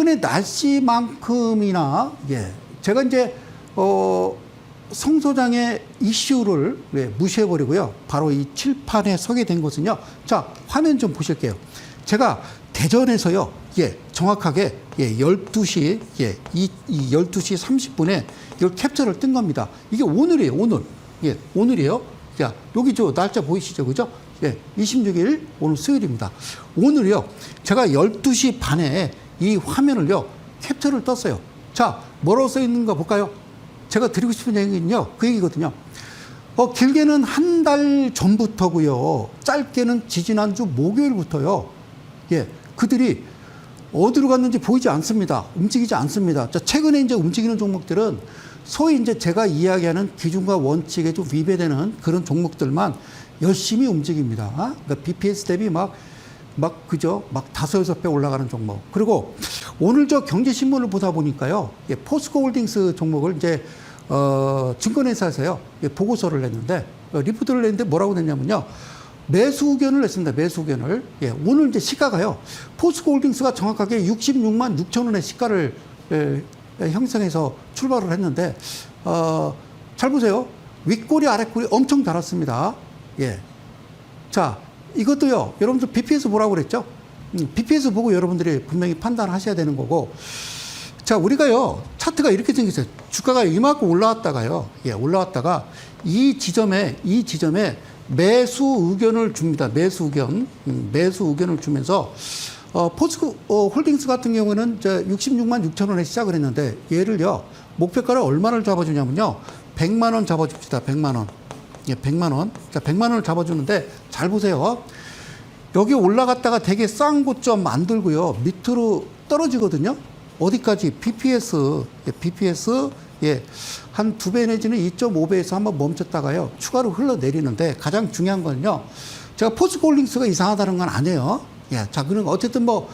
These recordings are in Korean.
최근에 날씨만큼이나 예 제가 이제 어 성소장의 이슈를 예, 무시해버리고요. 바로 이 칠판에 서게 된 것은요. 자 화면 좀 보실게요. 제가 대전에서요. 예 정확하게 예 12시 예 이 이 12시 30분에 이걸 캡처를 뜬 겁니다. 이게 오늘이에요. 오늘 예 오늘이에요. 자 여기 저 날짜 보이시죠, 그죠? 예 26일 오늘 수요일입니다. 오늘요. 제가 12시 반에 이 화면을요 캡처를 떴어요. 자 뭐라고 써 있는가 볼까요? 제가 드리고 싶은 얘기는요 그 얘기거든요. 어 길게는 한 달 전부터고요. 짧게는 지지난주 목요일부터요. 예 그들이 어디로 갔는지 보이지 않습니다. 움직이지 않습니다. 자, 최근에 이제 움직이는 종목들은 소위 이제 제가 이야기하는 기준과 원칙에 좀 위배되는 그런 종목들만 열심히 움직입니다. 그러니까 BPS 대비 막, 막, 그죠? 막 다섯, 여섯 배 올라가는 종목. 그리고 오늘 저 경제신문을 보다 보니까요. 예, 포스코 홀딩스 종목을 이제, 어, 증권회사에서요. 예, 보고서를 냈는데, 어, 리포트를 냈는데 뭐라고 냈냐면요. 매수 의견을 냈습니다. 매수 의견을. 예, 오늘 이제 시가가요. 포스코 홀딩스가 정확하게 66만 6천 원의 시가를 예, 예, 형성해서 출발을 했는데, 어, 잘 보세요. 윗꼬리, 아랫꼬리 엄청 달았습니다. 예. 자, 이것도요, 여러분들 BPS 보라고 그랬죠? 음, BPS 보고 여러분들이 분명히 판단하셔야 되는 거고, 자, 우리가요, 차트가 이렇게 생겼어요. 주가가 이만큼 올라왔다가요, 예, 올라왔다가 이 지점에, 이 지점에 매수 의견을 줍니다. 매수 의견. 음, 매수 의견을 주면서, 어, 포스코 어, 홀딩스 같은 경우는 이제 66만 6천 원에 시작을 했는데, 얘를요, 목표가를 얼마를 잡아주냐면요, 100만 원 잡아줍시다. 100만 원. 예, 100만 원. 자, 100만 원을 잡아주는데, 잘 보세요. 여기 올라갔다가 되게 싼 고점 만들고요. 밑으로 떨어지거든요. 어디까지? BPS, 예, BPS, 예, 한 두 배 내지는 2.5배에서 한번 멈췄다가요. 추가로 흘러내리는데 가장 중요한 건요. 제가 포스코홀딩스가 이상하다는 건 아니에요. 예, 자, 거 어쨌든 뭐,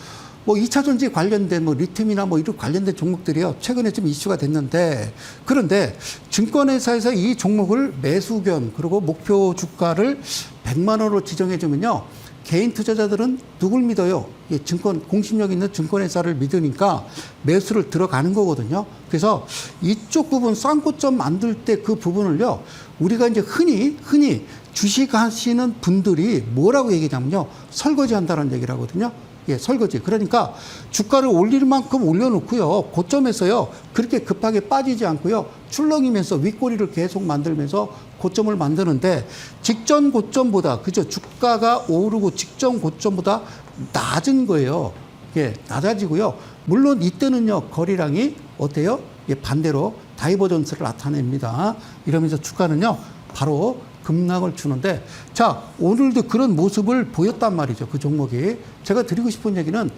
뭐 2차 전지 관련된 뭐 리튬이나 뭐 이런 관련된 종목들이요. 최근에 좀 이슈가 됐는데 그런데 증권회사에서 이 종목을 매수 견 그리고 목표 주가를 100만 원으로 지정해 주면요. 개인 투자자들은 누굴 믿어요? 예, 증권 공신력 있는 증권회사를 믿으니까 매수를 들어가는 거거든요. 그래서 이쪽 부분 쌍고점 만들 때 그 부분을요. 우리가 이제 흔히 흔히 주식 하시는 분들이 뭐라고 얘기하냐면요. 설거지 한다는 얘기를 하거든요. 예, 설거지. 그러니까 주가를 올릴 만큼 올려놓고요. 고점에서요. 그렇게 급하게 빠지지 않고요. 출렁이면서 윗꼬리를 계속 만들면서 고점을 만드는데 직전 고점보다 그죠? 주가가 오르고 직전 고점보다 낮은 거예요. 예, 낮아지고요. 물론 이때는요. 거리량이 어때요? 예, 반대로 다이버전스를 나타냅니다. 이러면서 주가는요. 바로 급락을 주는데 자 오늘도 그런 모습을 보였단 말이죠 그 종목이 제가 드리고 싶은 얘기는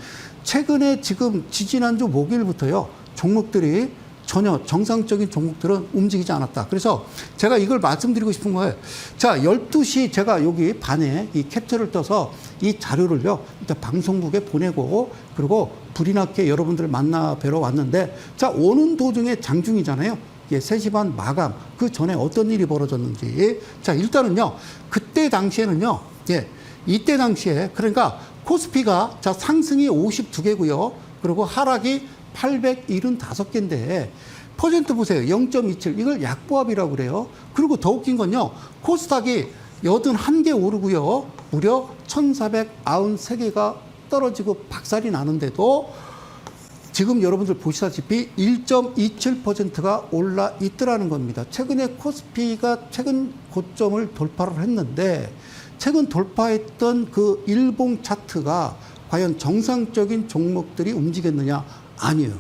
최근에 지금 지지난주 목요일부터요 종목들이 전혀 정상적인 종목들은 움직이지 않았다. 그래서 제가 이걸 말씀드리고 싶은 거예요. 자, 12시 제가 여기 반에 이 캡처를 떠서 이 자료를요, 일단 방송국에 보내고, 그리고 불이 났게 여러분들을 만나 뵈러 왔는데, 자, 오는 도중에 장중이잖아요. 예, 3시 반 마감. 그 전에 어떤 일이 벌어졌는지. 자, 일단은요, 그때 당시에는요, 예, 이때 당시에, 그러니까 코스피가 자, 상승이 52개고요. 그리고 하락이 875개인데, 퍼센트 보세요. 0.27. 이걸 약보합이라고 그래요. 그리고 더 웃긴 건요, 코스닥이 81개 오르고요. 무려 1493개가 떨어지고 박살이 나는데도 지금 여러분들 보시다시피 1.27%가 올라 있더라는 겁니다. 최근에 코스피가 최근 고점을 돌파를 했는데 최근 돌파했던 그 일봉 차트가 과연 정상적인 종목들이 움직였느냐? 아니에요.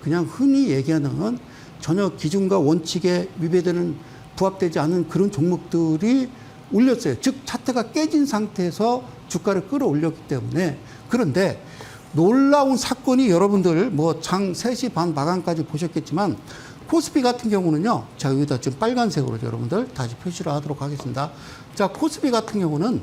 그냥 흔히 얘기하는 전혀 기준과 원칙에 위배되는 부합되지 않은 그런 종목들이 올렸어요. 즉 차트가 깨진 상태에서 주가를 끌어올렸기 때문에 그런데 놀라운 사건이 여러분들 뭐 장 3시 반 마감까지 보셨겠지만 코스피 같은 경우는요. 자, 여기다 지금 빨간색으로 여러분들 다시 표시를 하도록 하겠습니다. 자, 코스피 같은 경우는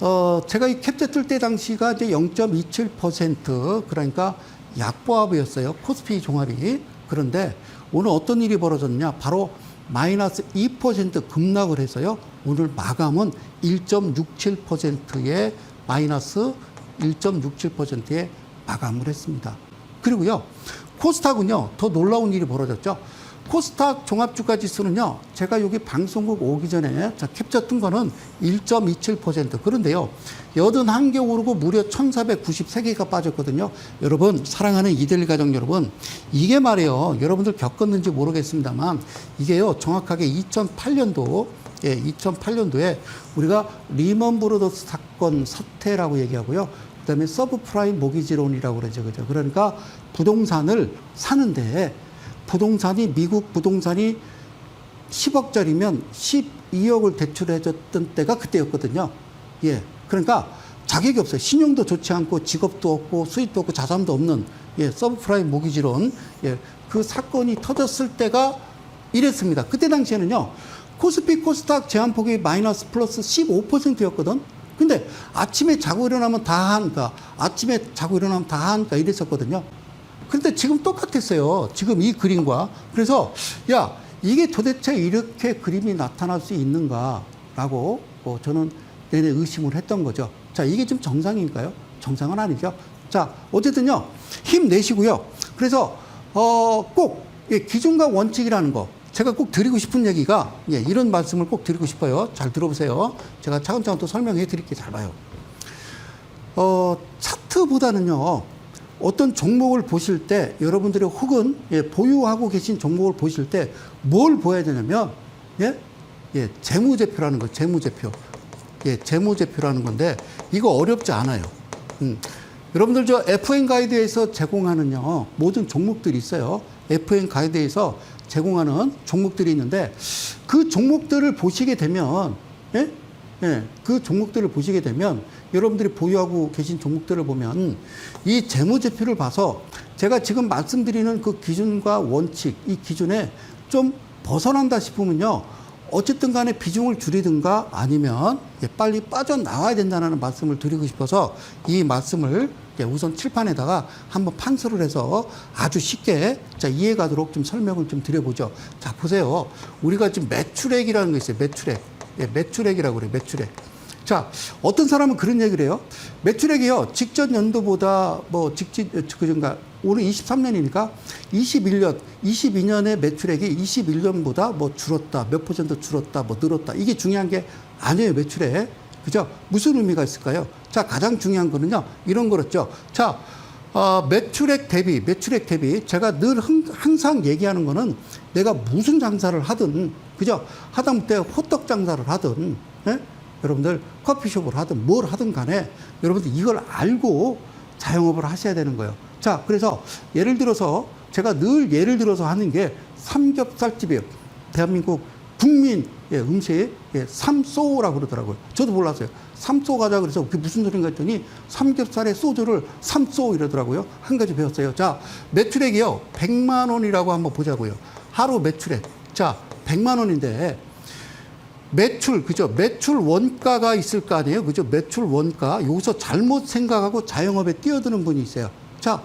어, 제가 이 캡처 뜰때 당시가 이제 0.27% 그러니까 약보합이었어요. 코스피 종합이. 그런데 오늘 어떤 일이 벌어졌냐? 바로 마이너스 2% 급락을 해서요. 오늘 마감은 1.67%의 마이너스 1.67%의 마감을 했습니다. 그리고요, 코스닥은요, 더 놀라운 일이 벌어졌죠. 코스닥 종합주가 지수는요, 제가 여기 방송국 오기 전에 자, 캡처 뜬 거는 1.27% 그런데요, 81개 오르고 무려 1493개가 빠졌거든요. 여러분, 사랑하는 이델 가정 여러분, 이게 말이에요. 여러분들 겪었는지 모르겠습니다만, 이게요, 정확하게 2008년도, 예, 2008년도에 우리가 리먼 브로더스 사건 사태라고 얘기하고요. 그다음에 서브프라임 모기지론이라고 그러죠. 그죠? 그러니까 부동산을 사는데 부동산이 미국 부동산이 10억짜리면 12억을 대출해줬던 때가 그때였거든요. 예. 그러니까 자격이 없어요. 신용도 좋지 않고 직업도 없고 수입도 없고 자산도 없는 예, 서브프라임 모기지론 예, 그 사건이 터졌을 때가 이랬습니다. 그때 당시에는요. 코스피 코스닥 제한 폭이 마이너스 플러스 15%였거든. 근데 아침에 자고 일어나면 다 하니까 아침에 자고 일어나면 다 하니까 이랬었거든요. 근데 지금 똑같았어요. 지금 이 그림과. 그래서 야 이게 도대체 이렇게 그림이 나타날 수 있는가라고 뭐 저는 내내 의심을 했던 거죠. 자 이게 좀 정상인가요? 정상은 아니죠. 자 어쨌든요 힘내시고요. 그래서 어 꼭 기준과 원칙이라는 거 제가 꼭 드리고 싶은 얘기가 예, 이런 말씀을 꼭 드리고 싶어요. 잘 들어보세요. 제가 차근차근 또 설명해 드릴게요. 잘 봐요. 어, 차트보다는요, 어떤 종목을 보실 때 여러분들이 혹은 예, 보유하고 계신 종목을 보실 때 뭘 보아야 되냐면, 예? 예, 재무제표라는 거, 재무제표. 예, 재무제표라는 건데, 이거 어렵지 않아요. 음. 여러분들 저 FN 가이드에서 제공하는요, 모든 종목들이 있어요. FN 가이드에서 제공하는 종목들이 있는데, 그 종목들을 보시게 되면, 예? 예, 그 종목들을 보시게 되면 여러분들이 보유하고 계신 종목들을 보면 이 재무제표를 봐서 제가 지금 말씀드리는 그 기준과 원칙, 이 기준에 좀 벗어난다 싶으면요. 어쨌든 간에 비중을 줄이든가 아니면 예, 빨리 빠져나와야 된다는 말씀을 드리고 싶어서 이 말씀을 예, 우선 칠판에다가 한번 판서를 해서 아주 쉽게 자, 이해 가도록 좀 설명을 좀 드려보죠. 자, 보세요. 우리가 지금 매출액이라는 게 있어요. 매출액. 예, 매출액이라고 그래요. 매출액. 자, 어떤 사람은 그런 얘기를 해요. 매출액이요. 직전 연도보다 뭐 직진 그전가 올해 23년이니까 21년, 22년의 매출액이 21년보다 뭐 줄었다, 몇 퍼센트 줄었다, 뭐 늘었다. 이게 중요한 게 아니에요. 매출액. 그죠? 무슨 의미가 있을까요? 자, 가장 중요한 거는요. 이런 거였죠. 자, 어, 매출액 대비, 매출액 대비 제가 늘 항- 항상 얘기하는 거는 내가 무슨 장사를 하든, 그죠? 하다못해 호떡 장사를 하든, 예? 여러분들 커피숍을 하든 뭘 하든 간에 여러분들 이걸 알고 자영업을 하셔야 되는 거예요. 자, 그래서 예를 들어서 제가 늘 예를 들어서 하는 게 삼겹살집이에요. 대한민국 국민 예, 음식 예, 삼소라고 그러더라고요. 저도 몰랐어요. 삼소 가자 그래서 그게 무슨 소린가 했더니 삼겹살에 소주를 삼소 이러더라고요. 한 가지 배웠어요. 자, 매출액이요. 100만 원이라고 한번 보자고요. 하루 매출액. 자, 100만 원인데 매출 그죠 매출 원가가 있을 거 아니에요 그죠 매출 원가 여기서 잘못 생각하고 자영업에 뛰어드는 분이 있어요 자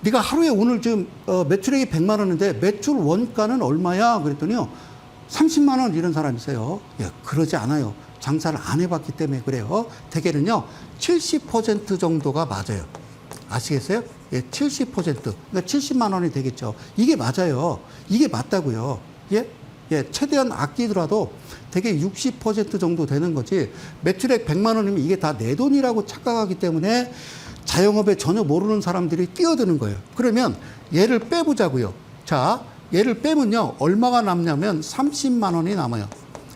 네가 하루에 오늘 지금 어, 매출액이 100만 원인데 매출 원가는 얼마야? 그랬더니요. 30만 원 이런 사람이 있어요. 예, 그러지 않아요. 장사를 안 해봤기 때문에 그래요. 대개는요 70% 정도가 맞아요. 아시겠어요? 예, 70% 그러니까 70만 원이 되겠죠. 이게 맞아요. 이게 맞다고요. 예? 예, 최대한 아끼더라도 대개 60% 정도 되는 거지. 매출액 100만 원이면 이게 다 내 돈이라고 착각하기 때문에 자영업에 전혀 모르는 사람들이 뛰어드는 거예요. 그러면 얘를 빼보자고요. 자, 얘를 빼면요. 얼마가 남냐면 30만 원이 남아요.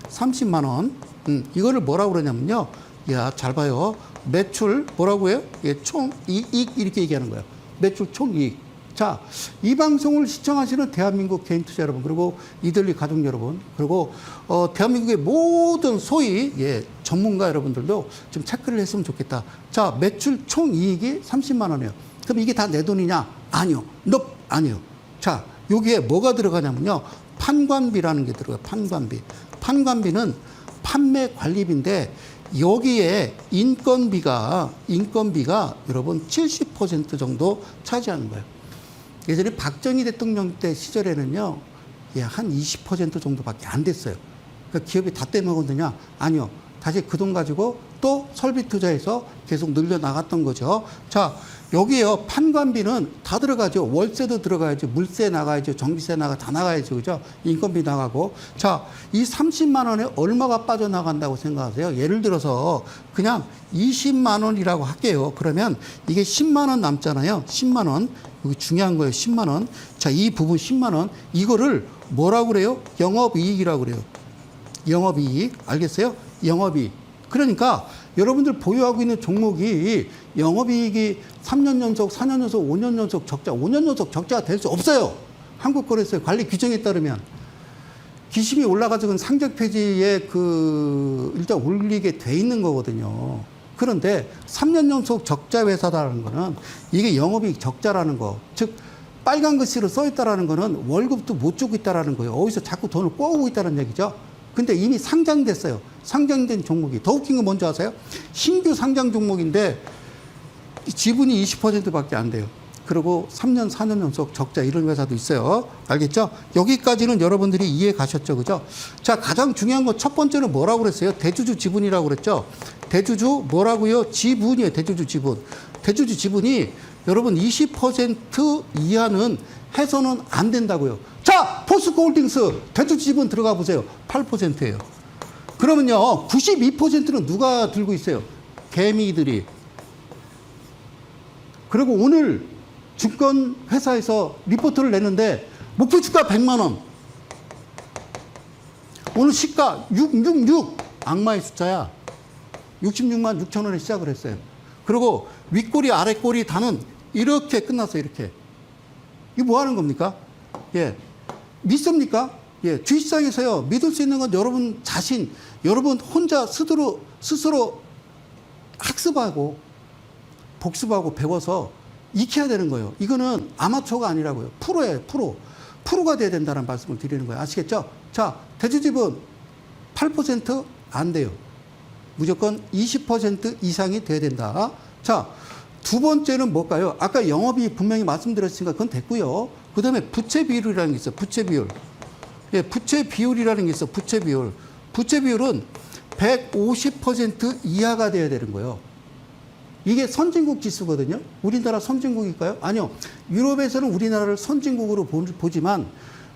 30만 원. 음, 이거를 뭐라고 그러냐면요. 야, 잘 봐요. 매출 뭐라고 해요? 예, 총 이익 이렇게 얘기하는 거예요. 매출 총 이익. 자, 이 방송을 시청하시는 대한민국 개인 투자 여러분, 그리고 이들리 가족 여러분, 그리고 어, 대한민국의 모든 소위 예, 전문가 여러분들도 좀 체크를 했으면 좋겠다. 자, 매출 총 이익이 30만 원이에요. 그럼 이게 다 내 돈이냐? 아니요. 너 아니요. 자, 여기에 뭐가 들어가냐면요. 판관비라는 게 들어가요. 판관비. 판관비는 판매 관리비인데 여기에 인건비가 인건비가 여러분 70% 정도 차지하는 거예요. 예전에 박정희 대통령 때 시절에는요, 예, 한 20% 정도밖에 안 됐어요. 그 기업이 다 떼먹었느냐? 아니요. 다시 그 돈 가지고 또 설비 투자해서 계속 늘려 나갔던 거죠. 자, 여기에요. 판관비는 다 들어가죠. 월세도 들어가야죠. 물세 나가야죠. 전기세 나가 다 나가야죠. 그죠? 인건비 나가고. 자, 이 30만 원에 얼마가 빠져나간다고 생각하세요? 예를 들어서 그냥 20만 원이라고 할게요. 그러면 이게 10만 원 남잖아요. 10만 원. 여기 중요한 거예요. 10만 원. 자, 이 부분 10만 원. 이거를 뭐라고 그래요? 영업이익이라고 그래요. 영업이익. 알겠어요? 영업이익. 그러니까 여러분들 보유하고 있는 종목이 영업이익이 3년 연속, 4년 연속, 5년 연속 적자, 5년 연속 적자가 될 수 없어요. 한국거래소의 관리 규정에 따르면. 기심이 올라가지고 상적 폐지에 그 일단 올리게 돼 있는 거거든요. 그런데 3년 연속 적자 회사다라는 거는 이게 영업이익 적자라는 거. 즉 빨간 글씨로 써 있다라는 거는 월급도 못 주고 있다라는 거예요. 어디서 자꾸 돈을 꼬우고 있다는 얘기죠. 근데 이미 상장됐어요. 상장된 종목이. 더 웃긴 건 뭔지 아세요? 신규 상장 종목인데 지분이 20%밖에 안 돼요. 그리고 3년, 4년 연속 적자 이런 회사도 있어요. 알겠죠? 여기까지는 여러분들이 이해 가셨죠? 그죠? 자, 가장 중요한 건 첫 번째는 뭐라고 그랬어요? 대주주 지분이라고 그랬죠? 대주주 뭐라고요? 지분이에요. 대주주 지분. 대주주 지분이 여러분 20% 이하는 해서는 안 된다고요. 자, 포스코 홀딩스 대주주 지분 들어가 보세요. 8%예요. 그러면요, 92%는 누가 들고 있어요? 개미들이. 그리고 오늘 증권 회사에서 리포트를 내는데 목표 주가 100만 원. 오늘 시가 666 악마의 숫자야. 66만 6천 원에 시작을 했어요. 그리고 윗꼬리 아랫꼬리 다는 이렇게 끝났어요. 이렇게. 이거 뭐 하는 겁니까? 예. 믿습니까? 예. 주식시장에서요. 믿을 수 있는 건 여러분 자신, 여러분 혼자 스스로, 스스로 학습하고 복습하고 배워서 익혀야 되는 거예요. 이거는 아마추어가 아니라고요. 프로예요, 프로. 프로가 돼야 된다는 말씀을 드리는 거예요. 아시겠죠? 자, 대주집은 8%안 돼요. 무조건 20% 이상이 돼야 된다. 자, 두 번째는 뭘까요? 아까 영업이 분명히 말씀드렸으니까 그건 됐고요. 그 다음에 부채 비율이라는 게 있어요. 부채 비율. 예, 부채 비율이라는 게 있어. 부채 비율. 부채 비율은 150% 이하가 돼야 되는 거예요. 이게 선진국 지수거든요. 우리나라 선진국일까요? 아니요. 유럽에서는 우리나라를 선진국으로 보- 보지만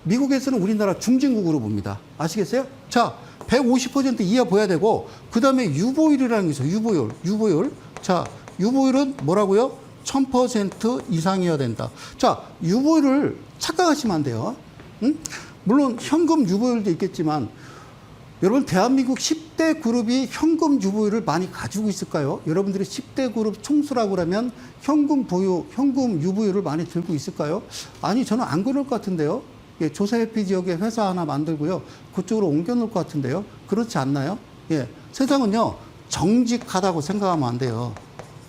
미국에서는 우리나라 중진국으로 봅니다. 아시겠어요? 자, 150% 이하 보여야 되고 그 다음에 유보율이라는 게 있어요. 유보율. 유보율. 자, 유보율은 뭐라고요? 1000% 이상이어야 된다. 자, 유보율을 착각하시면 안 돼요. 응? 물론 현금 유보율도 있겠지만 여러분 대한민국 10대 그룹이 현금 유보율을 많이 가지고 있을까요? 여러분들이 10대 그룹 총수라고 그러면 현금 보유, 현금 유보율을 많이 들고 있을까요? 아니 저는 안 그럴 것 같은데요. 예, 조사회피 지역에 회사 하나 만들고요. 그쪽으로 옮겨 놓을 것 같은데요. 그렇지 않나요? 예, 세상은요 정직하다고 생각하면 안 돼요.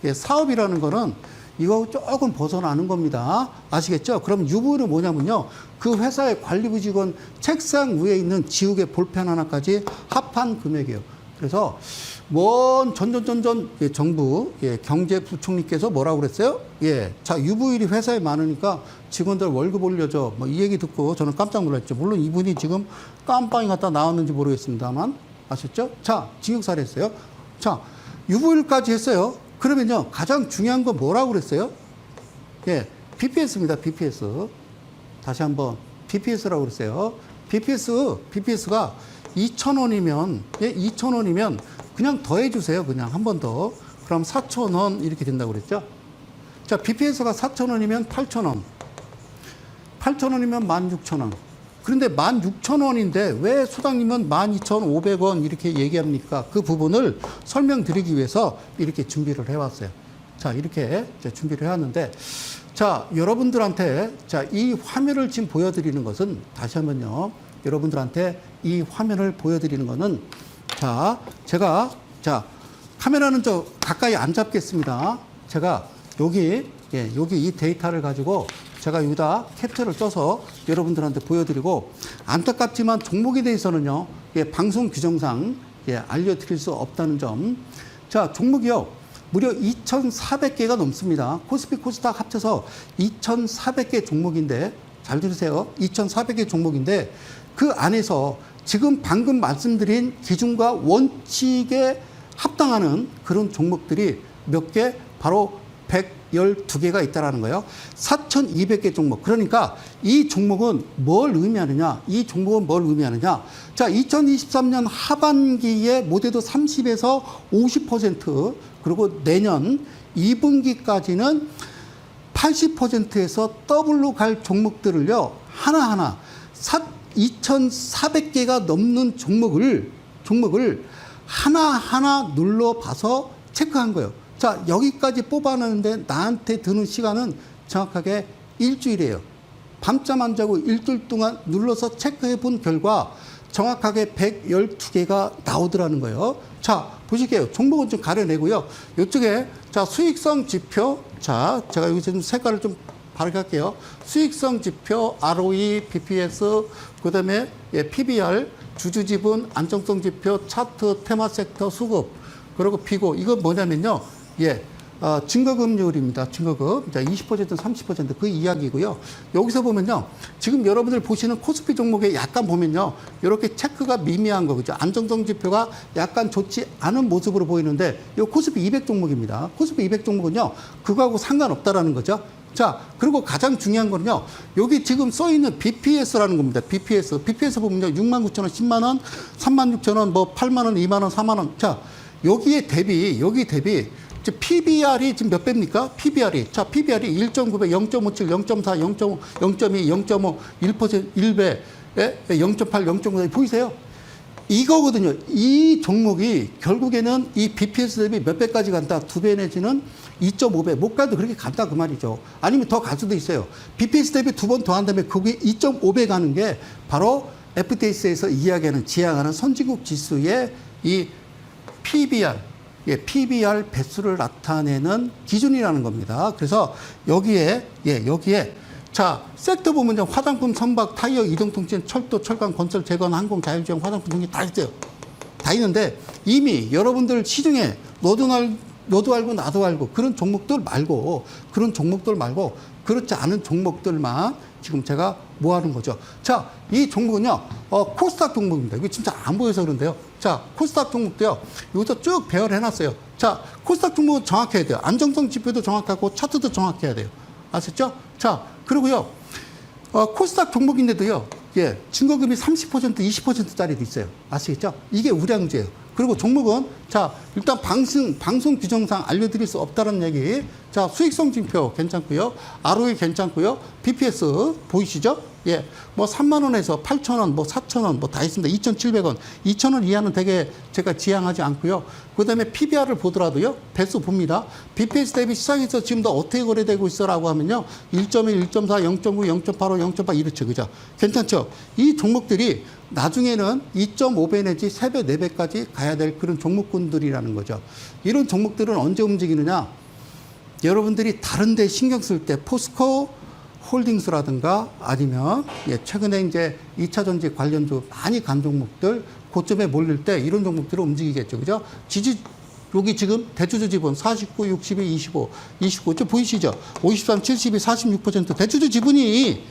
예, 사업이라는 거는 이거 조금 벗어나는 겁니다. 아시겠죠? 그럼 유보율은 뭐냐면요. 그 회사의 관리부 직원 책상 위에 있는 지우개 볼펜 하나까지 합한 금액이에요. 그래서 먼 전전전전 예, 정부 예, 경제부총리께서 뭐라고 그랬어요? 예, 자 유보율이 회사에 많으니까 직원들 월급 올려줘. 뭐 이 얘기 듣고 저는 깜짝 놀랐죠. 물론 이분이 지금 깜빵이 갔다 나왔는지 모르겠습니다만 아셨죠? 자 징역 살해했어요. 자 유보율까지 했어요. 그러면요 가장 중요한 건 뭐라고 그랬어요? 예, BPS입니다. BPS. 다시 한번 BPS라고 그랬어요. BPS, BPS가 2,000원이면, 예, 2,000원이면 그냥 더해 주세요. 그냥 한 번 더. 그럼 4,000원 이렇게 된다고 그랬죠? 자, BPS가 4,000원이면 8,000원. 8,000원이면 16,000원. 그런데 16,000원인데 왜 수당님은 12,500원 이렇게 얘기합니까? 그 부분을 설명드리기 위해서 이렇게 준비를 해왔어요. 자, 이렇게 준비를 해왔는데, 자, 여러분들한테, 자, 이 화면을 지금 보여드리는 것은, 다시 한 번요. 여러분들한테 이 화면을 보여드리는 것은, 자, 제가, 자, 카메라는 저 가까이 안 잡겠습니다. 제가 여기, 예, 여기 이 데이터를 가지고 제가 여기다 캡처를 써서 여러분들한테 보여드리고, 안타깝지만 종목에 대해서는요, 예, 방송 규정상, 예, 알려드릴 수 없다는 점. 자, 종목이요. 무려 2,400개가 넘습니다. 코스피 코스닥 합쳐서 2,400개 종목인데 잘 들으세요. 2,400개 종목인데 그 안에서 지금 방금 말씀드린 기준과 원칙에 합당하는 그런 종목들이 몇 개 바로 112개가 있다라는 거예요. 4,200개 종목. 그러니까 이 종목은 뭘 의미하느냐? 이 종목은 뭘 의미하느냐? 자, 2023년 하반기에 모두 30에서 50% 그리고 내년 2분기까지는 80%에서 더블로 갈 종목들을요, 하나하나 2,400개가 넘는 종목을, 종목을 하나하나 눌러 봐서 체크한 거예요. 자, 여기까지 뽑아내는데 나한테 드는 시간은 정확하게 일주일이에요. 밤잠 안 자고 일주일 동안 눌러서 체크해 본 결과 정확하게 112개가 나오더라는 거예요. 자, 보실게요. 종목은 좀 가려내고요. 이쪽에 자, 수익성 지표. 자, 제가 여기 좀 색깔을 좀 바르게 할게요. 수익성 지표, ROE, BPS, 그 다음에 예, PBR, 주주지분, 안정성 지표, 차트, 테마 섹터, 수급, 그리고 비고. 이건 뭐냐면요. 예. 어, 증거금률입니다. 증거금. 자, 20% 30%그 이야기고요. 여기서 보면요. 지금 여러분들 보시는 코스피 종목에 약간 보면요. 이렇게 체크가 미미한 거 그죠? 안정성 지표가 약간 좋지 않은 모습으로 보이는데 이 코스피 200 종목입니다. 코스피 200 종목은요. 그거하고 상관없다라는 거죠. 자, 그리고 가장 중요한 거는요. 여기 지금 써 있는 BPS라는 겁니다. BPS. BPS 보면요. 6만 9천 원, 10만 원, 3만 6천 원, 뭐 8만 원, 2만 원, 4만 원. 자, 여기에 대비, 여기 대비 이제 PBR이 지금 몇 배입니까? PBR이. 자, PBR이 1.9배, 0.57, 0.4, 0.5, 0.2, 0.5, 1%, 1배, 예? 0.8, 0.9 보이세요? 이거거든요. 이 종목이 결국에는 이 BPS 대비 몇 배까지 간다? 두 배 내지는 2.5배. 못 가도 그렇게 간다 그 말이죠. 아니면 더 갈 수도 있어요. BPS 대비 두 번 더 한 다음에 그게 2.5배 가는 게 바로 FTS에서 이야기하는 지향하는 선진국 지수의 이 PBR, 예, PBR 배수를 나타내는 기준이라는 겁니다. 그래서 여기에, 예, 여기에 자, 섹터 보면요. 화장품, 선박, 타이어, 이동통신, 철도, 철강, 건설, 재건, 항공, 자율주행, 화장품 등이 다 있어요. 다 있는데 이미 여러분들 시중에 너도 날 너도 알고 나도 알고 그런 종목들 말고 그런 종목들 말고 그렇지 않은 종목들만 지금 제가 모아놓은 거죠. 자, 이 종목은요, 어, 코스닥 종목입니다. 이거 진짜 안 보여서 그런데요. 자, 코스닥 종목도요, 여기서 쭉 배열해놨어요. 자, 코스닥 종목은 정확해야 돼요. 안정성 지표도 정확하고 차트도 정확해야 돼요. 아셨죠? 자, 그리고요, 어, 코스닥 종목인데도요, 예, 증거금이 30% 20%짜리도 있어요. 아시겠죠? 이게 우량주예요. 그리고 종목은 자 일단 방송 방송 규정상 알려드릴 수 없다는 얘기. 자 수익성 지표 괜찮고요, ROE 괜찮고요, BPS 보이시죠? 예, 뭐 3만 원에서 8천 원, 뭐 4천 원, 뭐 다 있습니다. 2,700원, 2천 원 이하는 되게 제가 지향하지 않고요. 그다음에 PBR을 보더라도요, 배수 봅니다. BPS 대비 시장에서 지금 더 어떻게 거래되고 있어라고 하면요, 1.1, 1.4, 0.9, 0.85, 0.8 이렇죠, 그죠? 괜찮죠? 이 종목들이 나중에는 2.5배 내지 3배, 4배까지 가야 될 그런 종목군들이라는 거죠. 이런 종목들은 언제 움직이느냐? 여러분들이 다른 데 신경 쓸 때 포스코 홀딩스라든가 아니면 예, 최근에 이제 2차 전지 관련주 많이 간 종목들 고점에 몰릴 때 이런 종목들은 움직이겠죠. 그죠? 지지 여기 지금 대주주 지분 49, 62, 25, 29. 저 보이시죠? 53, 72, 46% 대주주 지분이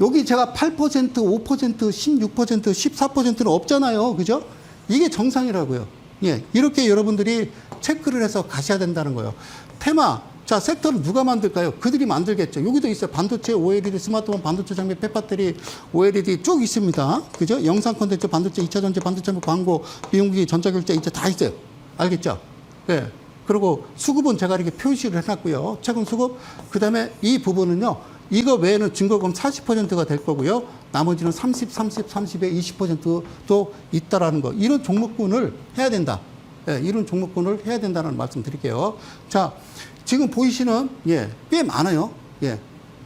여기 제가 8%, 5%, 16%, 14%는 없잖아요. 그죠? 이게 정상이라고요. 예. 이렇게 여러분들이 체크를 해서 가셔야 된다는 거예요. 테마. 자, 섹터를 누가 만들까요? 그들이 만들겠죠. 여기도 있어요. 반도체, OLED, 스마트폰, 반도체 장비, 폐배터리, OLED 쭉 있습니다. 그죠? 영상 콘텐츠, 반도체, 2차 전지, 반도체 광고, 비용기, 전자결제 이제 다 있어요. 알겠죠? 예. 그리고 수급은 제가 이렇게 표시를 해놨고요. 최근 수급. 그 다음에 이 부분은요. 이거 외에는 증거금 40%가 될 거고요. 나머지는 30, 30, 30에 20%도 있다라는 거. 이런 종목군을 해야 된다. 예, 이런 종목군을 해야 된다는 말씀 드릴게요. 자, 지금 보이시는, 예, 꽤 많아요. 예,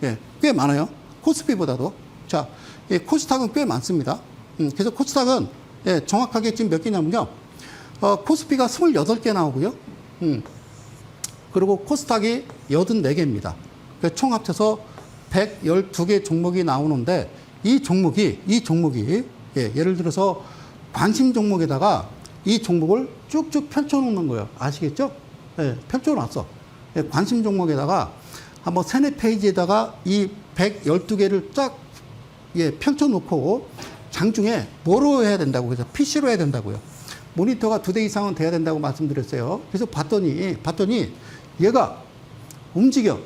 예, 꽤 많아요. 코스피보다도. 자, 예, 코스닥은 꽤 많습니다. 음, 그래서 코스닥은, 예, 정확하게 지금 몇 개냐면요. 어, 코스피가 28개 나오고요. 음, 그리고 코스닥이 84개입니다. 총 합쳐서 112개 종목이 나오는데 이 종목이 이 종목이 예, 예를 들어서 관심 종목에다가 이 종목을 쭉쭉 펼쳐 놓는 거예요. 아시겠죠? 예, 펼쳐 놨어. 예, 관심 종목에다가 한번 세네 페이지에다가 이 112개를 쫙 예, 펼쳐 놓고 장중에 뭐로 해야 된다고 그래서 PC로 해야 된다고요. 모니터가 두 대 이상은 돼야 된다고 말씀드렸어요. 그래서 봤더니 봤더니 얘가 움직여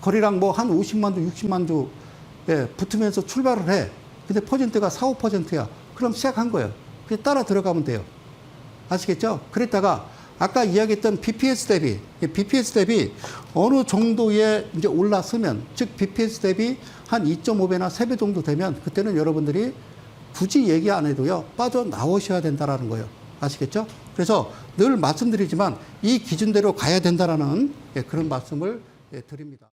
거리랑 뭐 한 50만 주, 60만 주 예, 붙으면서 출발을 해. 근데 퍼센트가 4, 5%야. 그럼 시작한 거예요. 그냥 따라 들어가면 돼요. 아시겠죠? 그랬다가 아까 이야기했던 BPS 대비, 이 BPS 대비 어느 정도에 이제 올랐으면, 즉 BPS 대비 한 2.5배나 3배 정도 되면 그때는 여러분들이 굳이 얘기 안 해도요, 빠져나오셔야 된다라는 거예요. 아시겠죠? 그래서 늘 말씀드리지만 이 기준대로 가야 된다라는 예, 그런 말씀을 예, 드립니다.